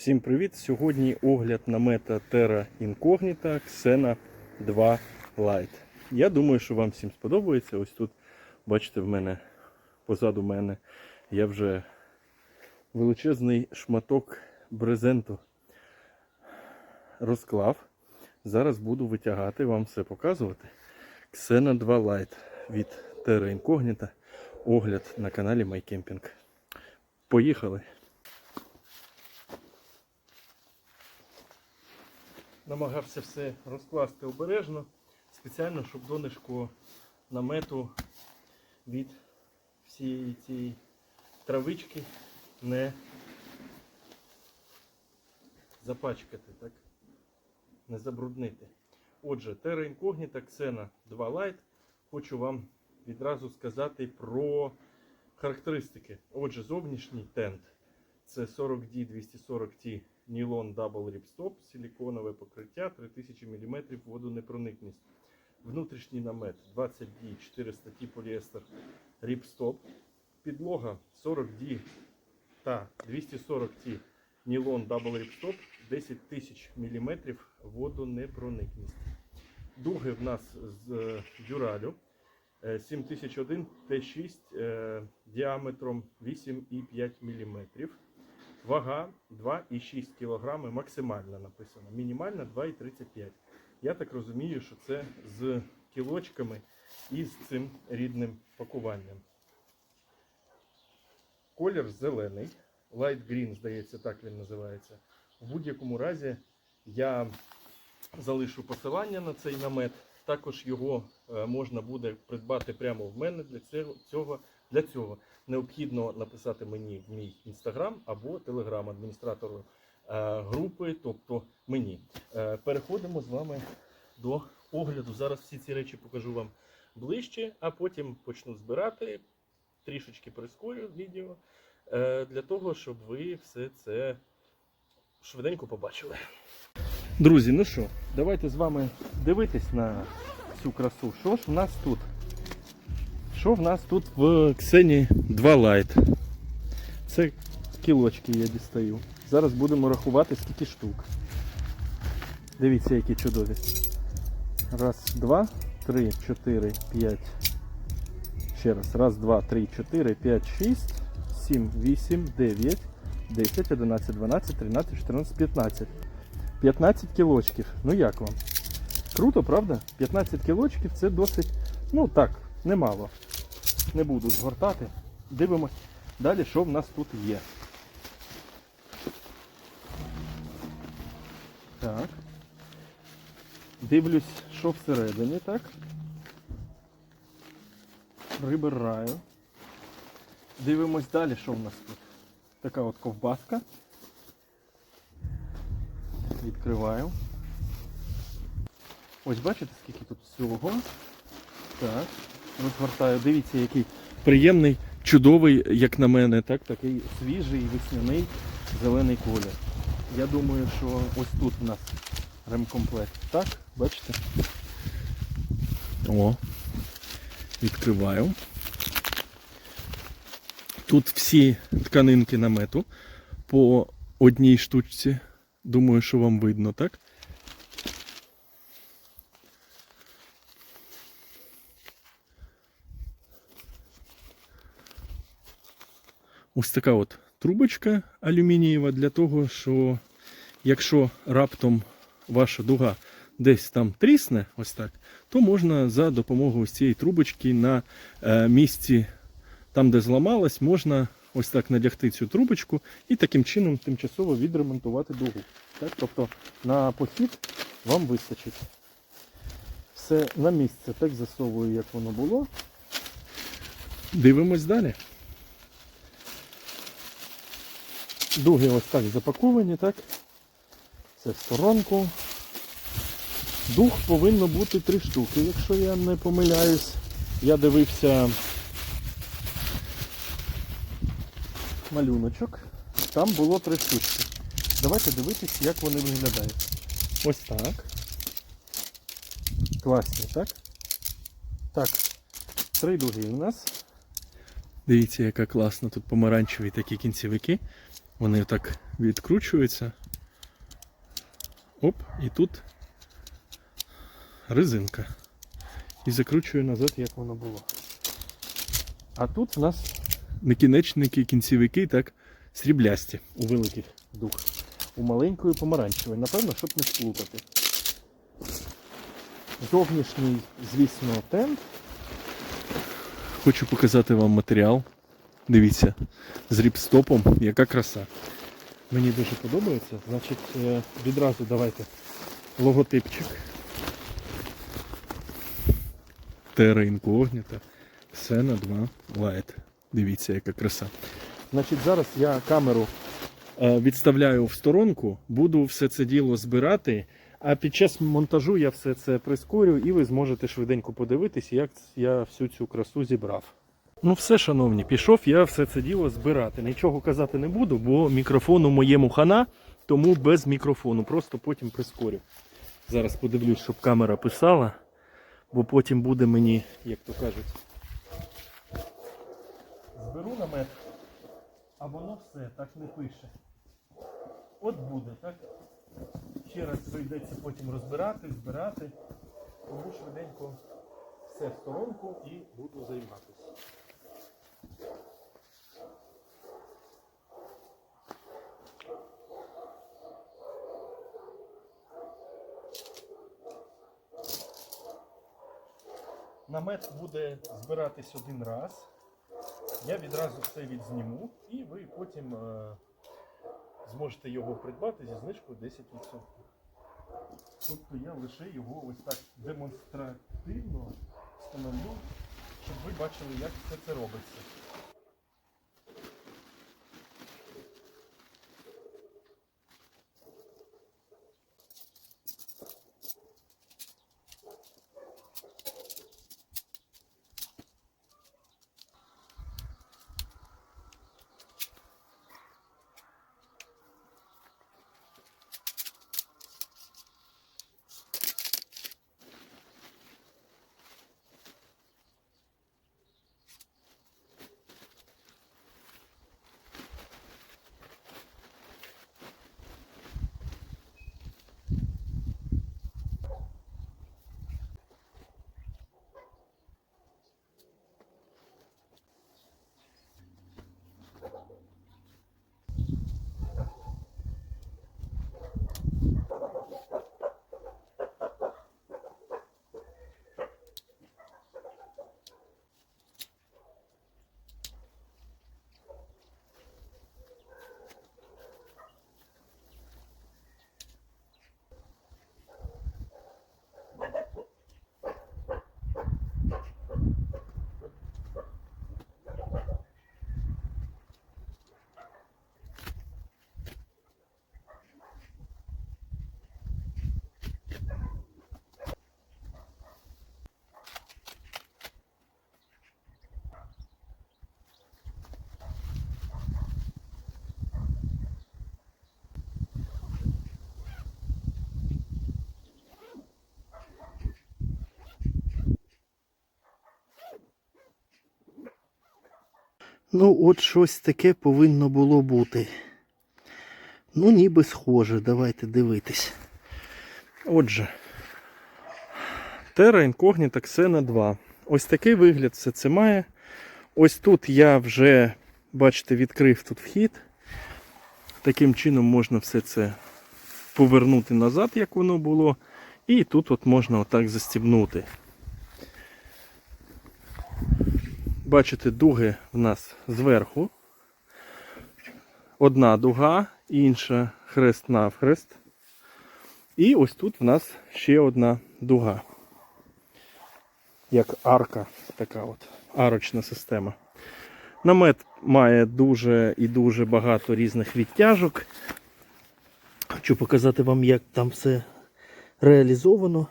Всім привіт! Сьогодні огляд намета Terra Incognita Xena 2 Lite. Я думаю, що вам всім сподобається. Ось тут, бачите, в мене позаду мене я вже величезний шматок брезенту розклав. Зараз буду витягати, вам все показувати. Xena 2 Lite від Terra Incognita. Огляд на каналі MyCamping. Поїхали! Намагався все розкласти обережно, спеціально, щоб донышко намету від всієї цієї травички не запачкати, так? не забруднити. Отже, Terra Incognita Xena 2 Lite. Хочу вам відразу сказати про характеристики. Отже, зовнішній тент це 40D 240T Нілон Double Ripstop, силіконове покриття 3000 мм водонепроникність. Внутрішній намет 20D 400T поліестер Ripstop. Підлога 40D та 240T Нілон Double Ripstop 10 тисяч мм водонепроникність. Дуги в нас з е, дюралю е, 7001 Т6 е, діаметром 8,5 мм. Вага 2,6 кг максимальна написано. Мінімальна 2,35 Я так розумію, що це з кілочками і з цим рідним пакуванням. Колір зелений. Light green, здається, так він називається. В будь-якому разі я залишу посилання на цей намет. Також його е, можна буде придбати прямо в мене для цього. Для цього необхідно написати мені в мій інстаграм або телеграм адміністратору е, групи, тобто мені. Е, переходимо з вами до огляду. Зараз всі ці речі покажу вам ближче, а потім почну збирати. Трішечки прискорю відео е, для того, щоб ви все це швиденько побачили. Друзі, ну що, давайте з вами дивитись на цю красу. Що ж в нас тут? Що в нас тут в Ксені 2 Lite? Це кілочки я дістаю. Зараз будемо рахувати скільки штук. Дивіться, які чудові. Раз, два, три, чотири, п'ять. Ще раз. Раз, два, три, чотири, п'ять, шість, сім, вісім, дев'ять, десять, одинадцять, дванадцять, тринадцять, чотирнадцять, п'ятнадцять. 15 кілочків. Ну як вам? Круто, правда? 15 кілочків це досить, ну так, немало. Не буду згортати. Дивимось далі, що в нас тут є. Так. Дивлюсь, що всередині, так. Прибираю. Дивимось далі, що в нас тут. Така от ковбаска. Відкриваю. Ось бачите, скільки тут всього. Так. Розгортаю. Дивіться, який приємний, чудовий, як на мене, так, такий свіжий, весняний, зелений колір. Я думаю, що ось тут у нас ремкомплект. Так, бачите? О. Відкриваю. Тут всі тканинки намету по одній штучці. Думаю, що вам видно, так? Ось така от трубочка алюмінієва для того, що якщо раптом ваша дуга десь там трісне, ось так, то можна за допомогою ось цієї трубочки на е, місці, там де зламалась, можна ось так надягти цю трубочку і таким чином тимчасово відремонтувати дугу. Так? Тобто на похід вам вистачить. Все на місце так засовую, як воно було. Дивимось далі. Дуги ось так запаковані, так? Це в сторонку. Дух повинно бути три штуки, якщо я не помиляюсь. Я дивився малюночок. Там було три штучки. Давайте дивитись, як вони виглядають. Ось так. Класні, так? Так. Три дуги у нас. Дивіться, яка класна тут помаранчеві такі кінцевики. Вони так відкручуються. Оп, і тут резинка. І закручую назад, як воно було. А тут в нас накінечники, кінцівики, так, сріблясті у великих дух. У маленької помаранчевої. Напевно, щоб не сплутати. Зовнішній, звісно, тент. Хочу показати вам матеріал. Дивіться, з ріпстопом, яка краса. Мені дуже подобається. Значить, е, відразу давайте логотипчик. Terra Incognita. Все 2 Light. Дивіться, яка краса. Значить, зараз я камеру е, відставляю в сторонку, буду все це діло збирати. А під час монтажу я все це прискорю і ви зможете швиденько подивитись, як я всю цю красу зібрав. Ну все, шановні, пішов я все це діло збирати. Нічого казати не буду, бо мікрофон у моєму хана, тому без мікрофону. Просто потім прискорю. Зараз подивлюсь, щоб камера писала, бо потім буде мені, як то кажуть, зберу намет, а воно все так не пише. От буде, так? Ще раз прийдеться потім розбирати, збирати. Тому швиденько все в сторонку і буду займатися. Намет буде збиратись один раз. Я відразу все відзніму і ви потім е, зможете його придбати зі знижкою 10%. Тобто я лише його ось так демонстративно встановлю, щоб ви бачили, як все це робиться. Ну, от щось таке повинно було бути. Ну, ніби схоже, давайте дивитись. Отже, Terra Incognita Xena 2. Ось такий вигляд все це має. Ось тут я вже, бачите, відкрив тут вхід. Таким чином можна все це повернути назад, як воно було. І тут от можна отак застібнути. Бачите, дуги в нас зверху. Одна дуга, інша хрест навхрест. І ось тут в нас ще одна дуга. Як арка, така от арочна система. Намет має дуже і дуже багато різних відтяжок. Хочу показати вам, як там все реалізовано.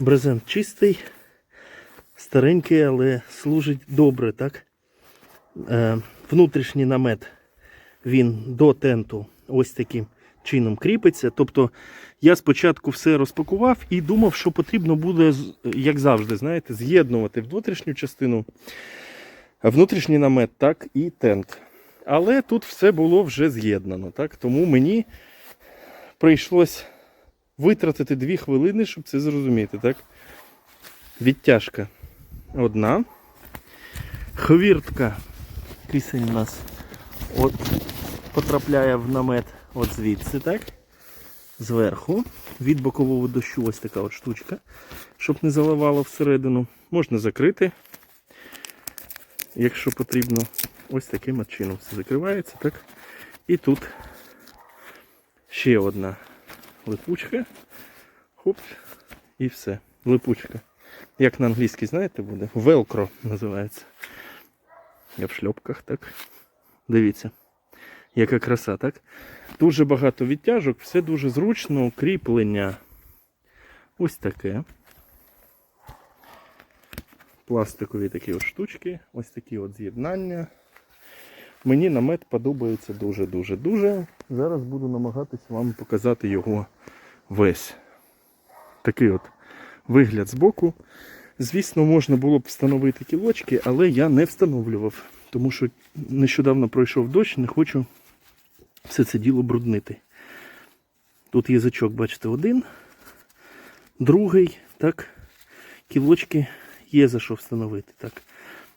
Брезент чистий, старенький, але служить добре, так? Е, внутрішній намет він до тенту ось таким чином кріпиться. Тобто я спочатку все розпакував і думав, що потрібно буде, як завжди, знаєте, з'єднувати внутрішню частину, внутрішній намет, так і тент. Але тут все було вже з'єднано, так? Тому мені прийшлось витратити дві хвилини, щоб це зрозуміти, так? Відтяжка одна. Хвіртка. Кисень у нас от потрапляє в намет от звідси, так? Зверху. Від бокового дощу ось така от штучка, щоб не заливало всередину. Можна закрити, якщо потрібно. Ось таким от чином все закривається, так? І тут ще одна липучка. Хоп, і все. Липучка. Як на англійській, знаєте, буде? Велкро називається. Я в шльопках, так? Дивіться. Яка краса, так? Дуже багато відтяжок, все дуже зручно, кріплення. Ось таке. Пластикові такі от штучки, ось такі от з'єднання. Мені намет подобається дуже-дуже-дуже. Зараз буду намагатись вам показати його весь. Такий от вигляд збоку. Звісно, можна було б встановити кілочки, але я не встановлював, тому що нещодавно пройшов дощ, не хочу все це діло бруднити. Тут язичок, бачите, один, другий, так, кілочки є за що встановити. Так,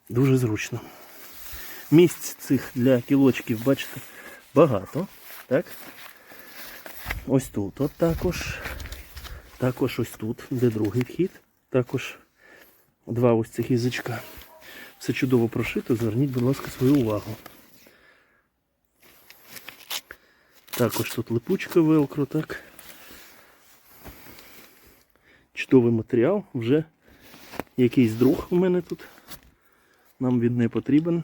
дуже зручно. Місць цих для кілочків, бачите, багато. Так. Ось тут от також. Також ось тут, де другий вхід. Також два ось цих язичка. Все чудово прошито, зверніть, будь ласка, свою увагу. Також тут липучка велкро, так. Чудовий матеріал, вже якийсь друг у мене тут. Нам він не потрібен.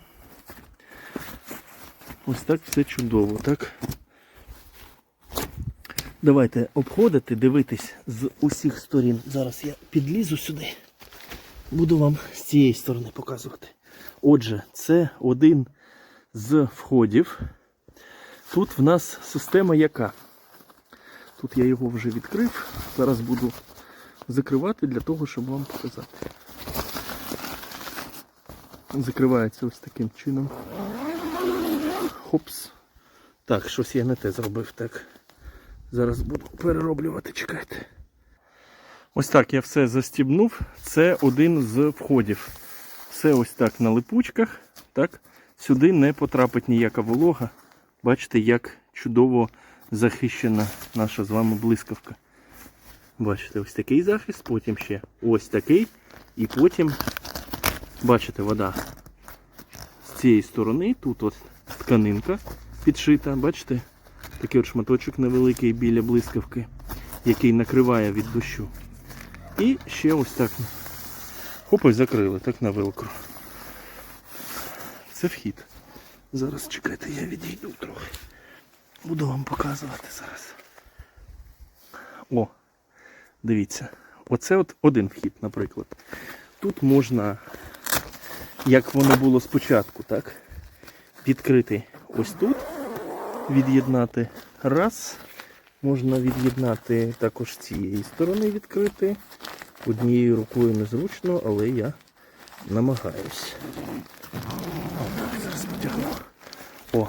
Ось так все чудово, так? Давайте обходити, дивитись з усіх сторін. Зараз я підлізу сюди. Буду вам з цієї сторони показувати. Отже, це один з входів. Тут в нас система яка? Тут я його вже відкрив. Зараз буду закривати для того, щоб вам показати. Закривається ось таким чином. Хопс. Так, щось я не те зробив. Так. Зараз буду перероблювати, чекайте. Ось так я все застібнув. Це один з входів. Все ось так на липучках. Так. Сюди не потрапить ніяка волога. Бачите, як чудово захищена наша з вами блискавка. Бачите, ось такий захист, потім ще ось такий. І потім, бачите, вода з цієї сторони. Тут от тканинка підшита, бачите? Такий от шматочок невеликий біля блискавки, який накриває від дощу. І ще ось так. Хоп, ось закрили, так на велкро. Це вхід. Зараз чекайте, я відійду трохи. Буду вам показувати зараз. О, дивіться. Оце от один вхід, наприклад. Тут можна, як воно було спочатку, так? Відкрити ось тут, від'єднати раз. Можна від'єднати також цієї сторони відкрити. Однією рукою незручно, але я намагаюсь. О.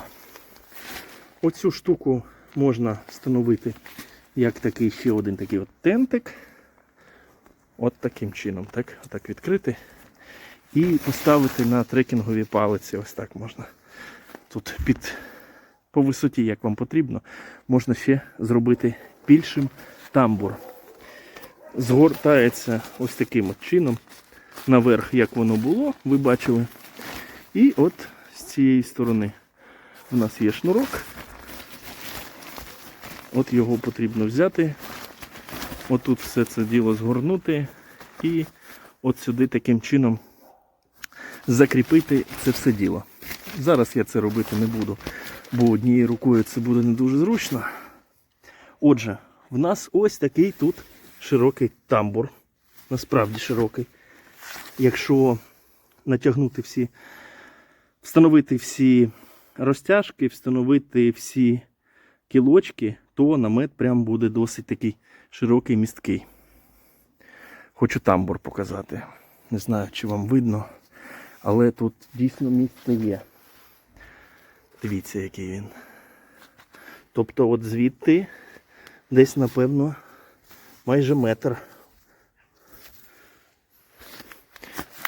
Оцю штуку можна встановити як такий ще один такий от тентик. От таким чином, так? Отак відкрити. І поставити на трекінгові палиці. Ось так можна. Тут під по висоті, як вам потрібно, можна ще зробити більшим тамбур. Згортається ось таким от чином. Наверх, як воно було, ви бачили. І от з цієї сторони у нас є шнурок. От його потрібно взяти. Отут все це діло згорнути і от сюди таким чином закріпити це все діло. Зараз я це робити не буду, бо однією рукою це буде не дуже зручно. Отже, в нас ось такий тут широкий тамбур. Насправді широкий. Якщо натягнути всі, встановити всі розтяжки, встановити всі кілочки, то намет прям буде досить такий широкий місткий. Хочу тамбур показати. Не знаю, чи вам видно, але тут дійсно місце є. Дивіться, який він. Тобто, от звідти десь, напевно, майже метр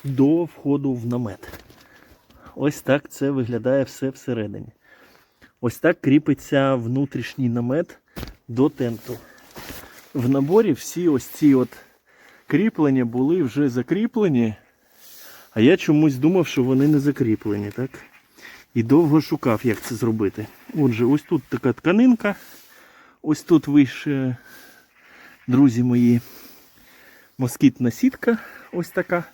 до входу в намет. Ось так це виглядає все всередині. Ось так кріпиться внутрішній намет до тенту. В наборі всі ось ці от кріплення були вже закріплені, а я чомусь думав, що вони не закріплені, так? І довго шукав, як це зробити. Отже, ось тут така тканинка. Ось тут вище, друзі мої, москітна сітка. Ось така.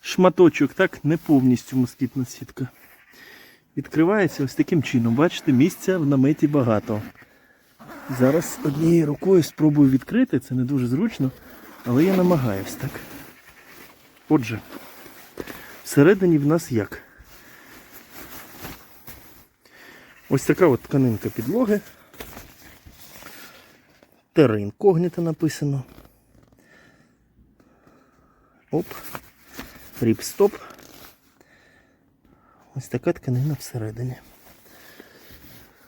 Шматочок, так, не повністю москітна сітка. Відкривається ось таким чином. Бачите, місця в наметі багато. Зараз однією рукою спробую відкрити, це не дуже зручно, але я намагаюсь, так. Отже, всередині в нас як? Ось така от тканинка підлоги. Терра інкогніта написано. Оп. Ріп-стоп. Ось така тканина всередині.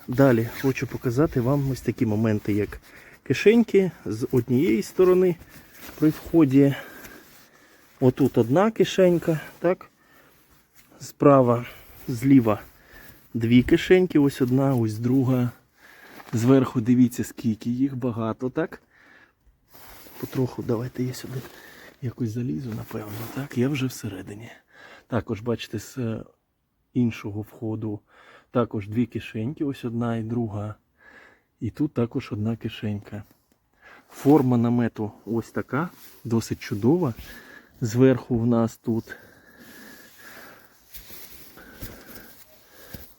Далі хочу показати вам ось такі моменти, як кишеньки з однієї сторони при вході. Отут одна кишенька, так? Справа, зліва дві кишеньки, ось одна, ось друга. Зверху дивіться, скільки їх багато, так? Потроху давайте я сюди якось залізу, напевно. Так, я вже всередині. Також, бачите, з е, іншого входу також дві кишеньки, ось одна і друга. І тут також одна кишенька. Форма намету ось така, досить чудова. Зверху в нас тут.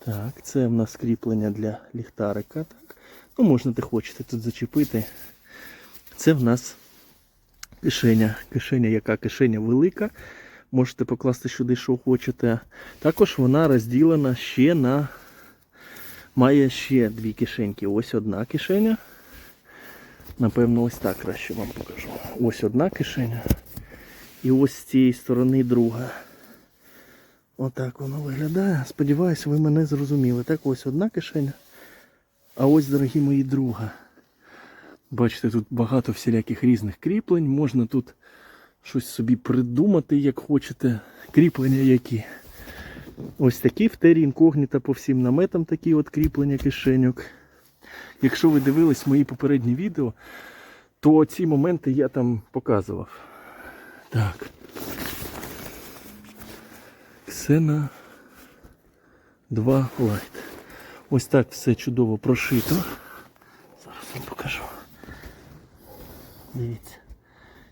Так, це в нас кріплення для ліхтарика. Так. Ну, можна де хочете тут зачепити. Це в нас кишеня. Кишеня, яка кишеня велика. Можете покласти сюди, що хочете. Також вона розділена ще на. Має ще дві кишеньки. Ось одна кишеня. Напевно, ось так краще вам покажу. Ось одна кишеня. І ось з цієї сторони друга. Отак воно виглядає. Сподіваюсь, ви мене зрозуміли. Так, ось одна кишеня. А ось, дорогі мої, друга. Бачите, тут багато всіляких різних кріплень. Можна тут щось собі придумати, як хочете. Кріплення які. Ось такі в тері інкогніта по всім наметам такі от кріплення кишеньок. Якщо ви дивились мої попередні відео, то ці моменти я там показував. Так. Ксена 2 лайт. Ось так все чудово прошито. Зараз вам покажу. Дивіться,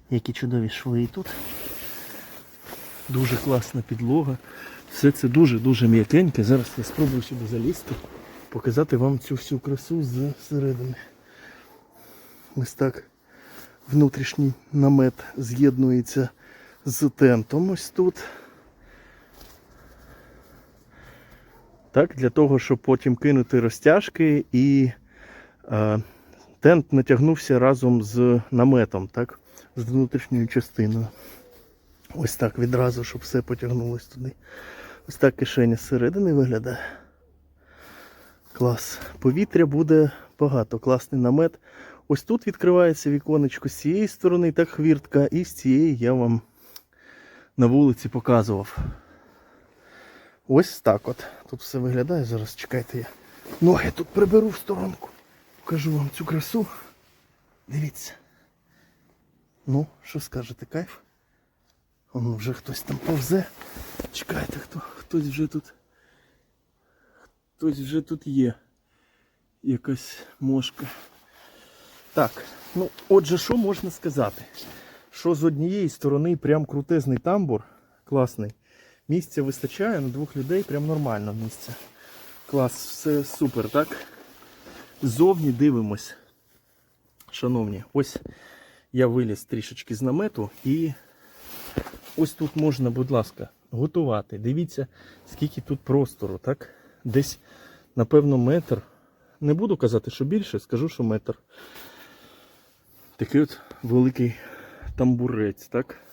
які чудові шви тут. Дуже класна підлога. Все це дуже-дуже м'якеньке. Зараз я спробую сюди залізти, показати вам цю всю красу зсередини. Ось так внутрішній намет з'єднується з тентом ось тут. Так, для того, щоб потім кинути розтяжки і е, тент натягнувся разом з наметом, так, з внутрішньою частиною. Ось так відразу, щоб все потягнулось туди. Ось так кишеня зсередини виглядає. Клас. Повітря буде багато. Класний намет. Ось тут відкривається віконечко з цієї сторони, так хвіртка, і з цієї я вам на вулиці показував. Ось так от. Тут все виглядає. Зараз чекайте я. Ноги тут приберу в сторонку. Покажу вам цю красу. Дивіться. Ну, що скажете, кайф? Воно вже хтось там повзе. Чекайте, хто, хтось вже тут. Хтось вже тут є. Якась мошка. Так, ну отже, що можна сказати? Що з однієї сторони прям крутезний тамбур, класний. Місця вистачає на двох людей, прям нормально місця. Клас, все супер, так? Ззовні дивимось. Шановні, ось я виліз трішечки з намету і ось тут можна, будь ласка, готувати. Дивіться, скільки тут простору, так? Десь, напевно, метр. Не буду казати, що більше, скажу, що метр. Такий от великий тамбурець, так?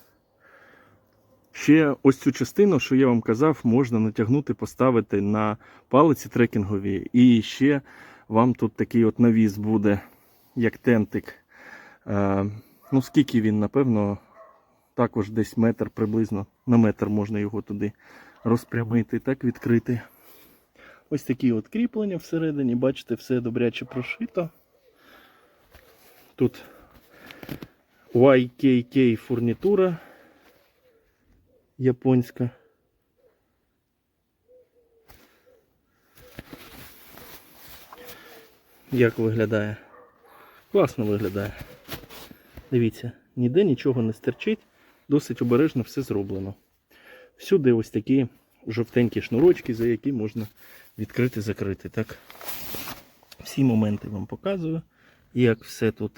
Ще ось цю частину, що я вам казав, можна натягнути, поставити на палиці трекінгові. І ще вам тут такий от навіс буде, як тентик. Е, ну, скільки він, напевно, також десь метр приблизно на метр можна його туди розпрямити, так відкрити. Ось такі от кріплення всередині, бачите, все добряче прошито. Тут YKK фурнітура японська. Як виглядає? Класно виглядає. Дивіться, ніде нічого не стерчить, досить обережно все зроблено. Всюди ось такі жовтенькі шнурочки, за які можна відкрити закрити. Так? Всі моменти вам показую, як все тут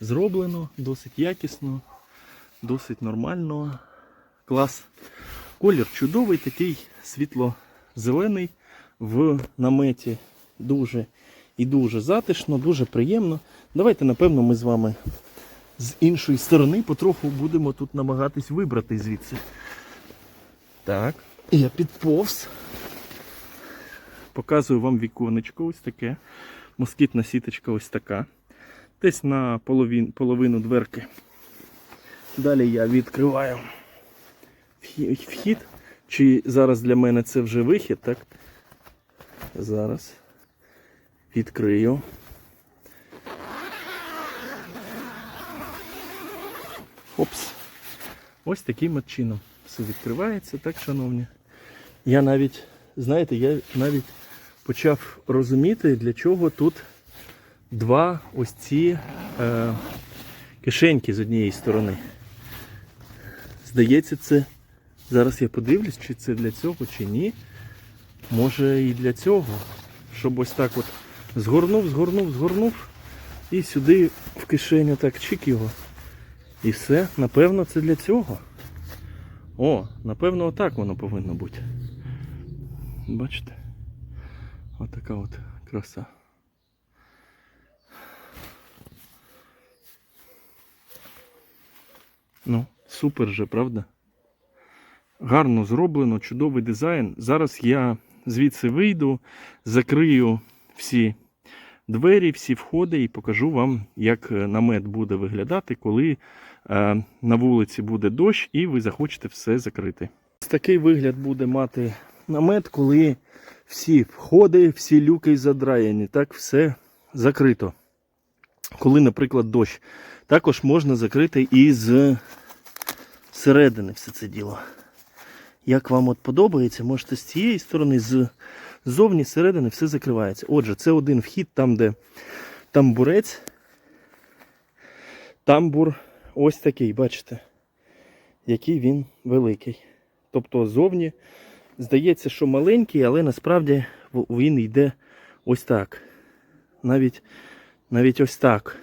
зроблено, досить якісно, досить нормально. Клас. Колір чудовий, такий світло-зелений в наметі. Дуже і дуже затишно, дуже приємно. Давайте, напевно, ми з вами з іншої сторони потроху будемо тут намагатись вибрати звідси. Так, я підповз. Показую вам віконечко ось таке. Москітна сіточка ось така. Десь на половин, половину дверки. Далі я відкриваю вхід. Чи зараз для мене це вже вихід, так? Зараз відкрию. Опс. Ось таким чином все відкривається, так, шановні. Я навіть, знаєте, я навіть почав розуміти, для чого тут два ось ці е, кишеньки з однієї сторони. Здається, це. Зараз я подивлюсь, чи це для цього, чи ні. Може і для цього. Щоб ось так от згорнув, згорнув, згорнув. І сюди в кишеню так чик його. І все, напевно, це для цього. О, напевно, отак воно повинно бути. Бачите? Отака от краса. Ну, супер же, правда? Гарно зроблено, чудовий дизайн. Зараз я звідси вийду, закрию всі двері, всі входи і покажу вам, як е, намет буде виглядати, коли е, на вулиці буде дощ і ви захочете все закрити. Такий вигляд буде мати намет, коли всі входи, всі люки задраєні, так все закрито. Коли, наприклад, дощ. Також можна закрити і з середини все це діло. Як вам от подобається, можете з цієї сторони, ззовні, зсередини все закривається. Отже, це один вхід, там, де тамбурець. Тамбур ось такий, бачите, який він великий. Тобто ззовні здається, що маленький, але насправді він йде ось так. Навіть, навіть ось так.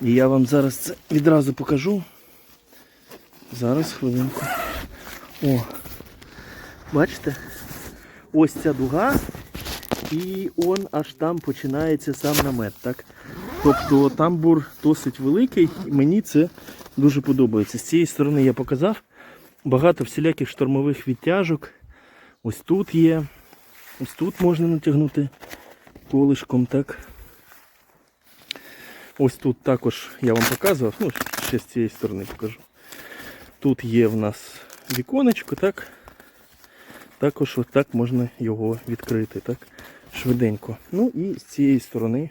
І я вам зараз це відразу покажу. Зараз хвилинку. О, бачите? Ось ця дуга, і он аж там починається сам намет. Так? Тобто тамбур досить великий, і мені це дуже подобається. З цієї сторони я показав багато всіляких штормових відтяжок. Ось тут є. Ось тут можна натягнути колишком. так. Ось тут також я вам показував, ну, ще з цієї сторони покажу. Тут є в нас віконечко, так? Також отак можна його відкрити, так? Швиденько. Ну і з цієї сторони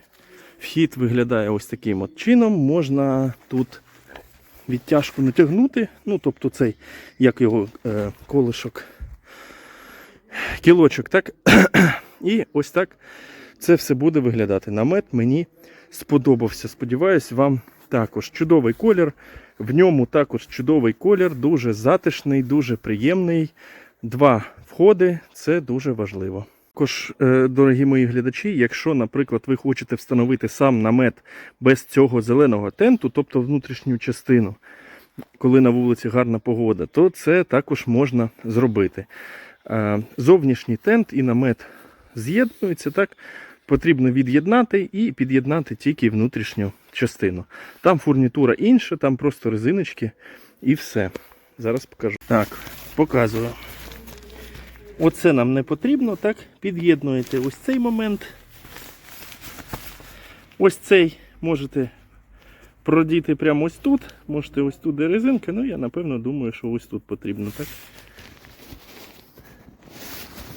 вхід виглядає ось таким от чином. Можна тут відтяжку натягнути, ну тобто цей, як його е, колишок, кілочок, так? І ось так це все буде виглядати. Намет мені сподобався. Сподіваюсь, вам також чудовий колір. В ньому також чудовий колір, дуже затишний, дуже приємний. Два входи це дуже важливо. Також, е, дорогі мої глядачі, якщо, наприклад, ви хочете встановити сам намет без цього зеленого тенту, тобто внутрішню частину, коли на вулиці гарна погода, то це також можна зробити. Е, Зовнішній тент і намет з'єднуються, так потрібно від'єднати і під'єднати тільки внутрішню частину. Там фурнітура інша, там просто резиночки І все. Зараз покажу. Так, показую. Оце нам не потрібно, так? Під'єднуєте ось цей момент. Ось цей можете продіти прямо ось тут. Можете ось тут де резинка, ну я напевно думаю, що ось тут потрібно, так?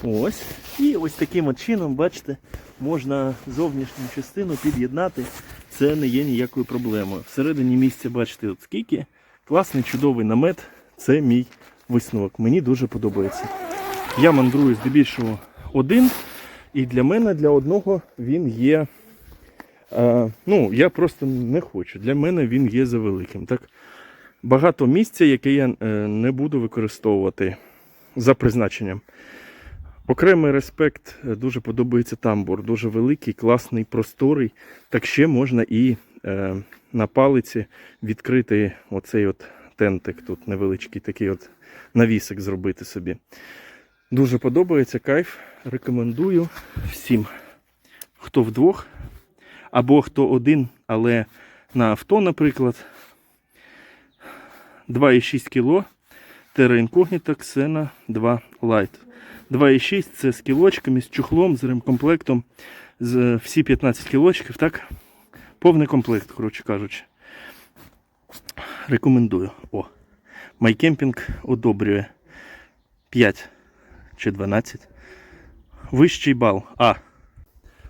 Ось. І ось таким от чином, бачите, можна зовнішню частину під'єднати. Це не є ніякою проблемою. Всередині місця, бачите, от скільки. Класний, чудовий намет. Це мій висновок. Мені дуже подобається. Я мандрую здебільшого один, і для мене, для одного, він є. Е, ну, я просто не хочу. Для мене він є завеликим. Так? Багато місця, яке я е, не буду використовувати за призначенням. Окремий респект, е, дуже подобається тамбур. Дуже великий, класний, просторий. Так ще можна і е, на палиці відкрити оцей от тентик тут невеличкий, такий от навісик зробити собі. Дуже подобається кайф. Рекомендую всім, хто вдвох, або хто один, але на авто, наприклад, 2,6 кг Terra Incognita Xena 2 Lite. 2,6 це з кілочками, з чухлом, з ремкомплектом, з всі 15 кілочків, так? Повний комплект, коротше кажучи. Рекомендую. О, MyCamping одобрює 5 чи 12. Вищий бал. А.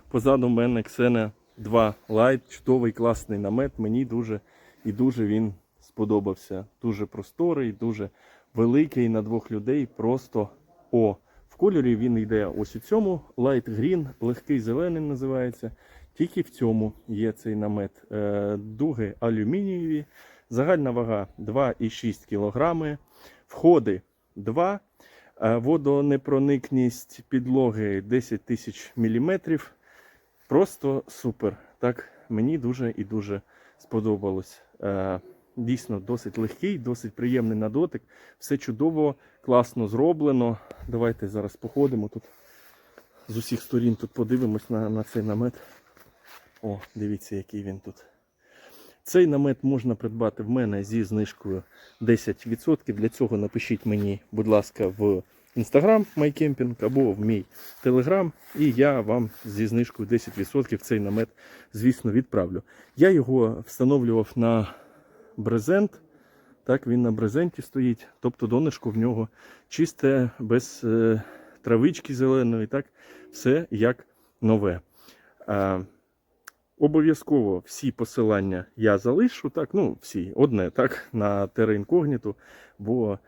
Позаду мене Xena 2 Lite, чудовий класний намет. Мені дуже і дуже він сподобався. Дуже просторий, дуже великий на двох людей. Просто о. Кольорі він йде ось у цьому. Light Green, легкий зелений називається. Тільки в цьому є цей намет. Е, Дуги алюмінієві. Загальна вага 2,6 кг. Входи 2. Е, Водонепроникність підлоги 10 тисяч міліметрів. Просто супер. Так, мені дуже і дуже сподобалось. Дійсно, досить легкий, досить приємний на дотик. Все чудово, класно зроблено. Давайте зараз походимо тут. З усіх сторін тут подивимось на, на цей намет. О, дивіться, який він тут. Цей намет можна придбати в мене зі знижкою 10%. Для цього напишіть мені, будь ласка, в Instagram MyCamping або в мій Telegram, і я вам зі знижкою 10% цей намет, звісно, відправлю. Я його встановлював на брезент. Так, він на брезенті стоїть, тобто донышко в нього чисте, без е, травички зеленої, так, все як нове. Е, обов'язково всі посилання я залишу, так, ну, всі, одне, так, на Incognito, бо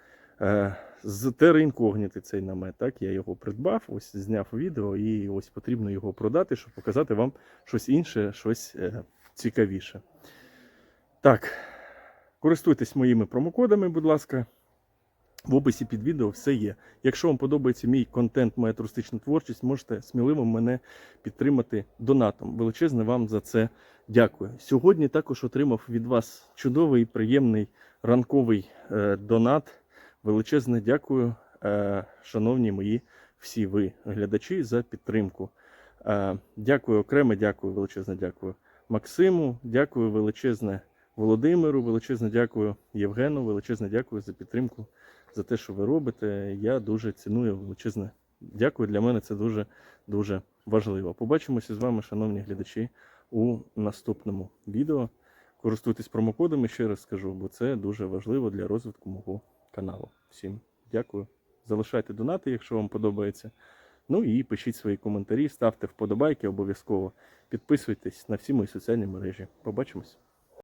е, з Incognito цей намет, так, я його придбав, ось зняв відео і ось потрібно його продати, щоб показати вам щось інше, щось е, цікавіше. Так. Користуйтесь моїми промокодами, будь ласка. В описі під відео все є. Якщо вам подобається мій контент, моя туристична творчість, можете сміливо мене підтримати донатом. Величезне вам за це дякую. Сьогодні також отримав від вас чудовий, приємний ранковий е, донат. Величезне дякую, е, шановні мої всі ви глядачі, за підтримку. Е, дякую окремо, дякую, величезне дякую Максиму, дякую величезне. Володимиру, величезне дякую Євгену, величезне дякую за підтримку, за те, що ви робите. Я дуже ціную величезне дякую. Для мене це дуже дуже важливо. Побачимося з вами, шановні глядачі, у наступному відео. Користуйтесь промокодами, ще раз скажу, бо це дуже важливо для розвитку мого каналу. Всім дякую. Залишайте донати, якщо вам подобається. Ну і пишіть свої коментарі, ставте вподобайки обов'язково. Підписуйтесь на всі мої соціальні мережі. Побачимось.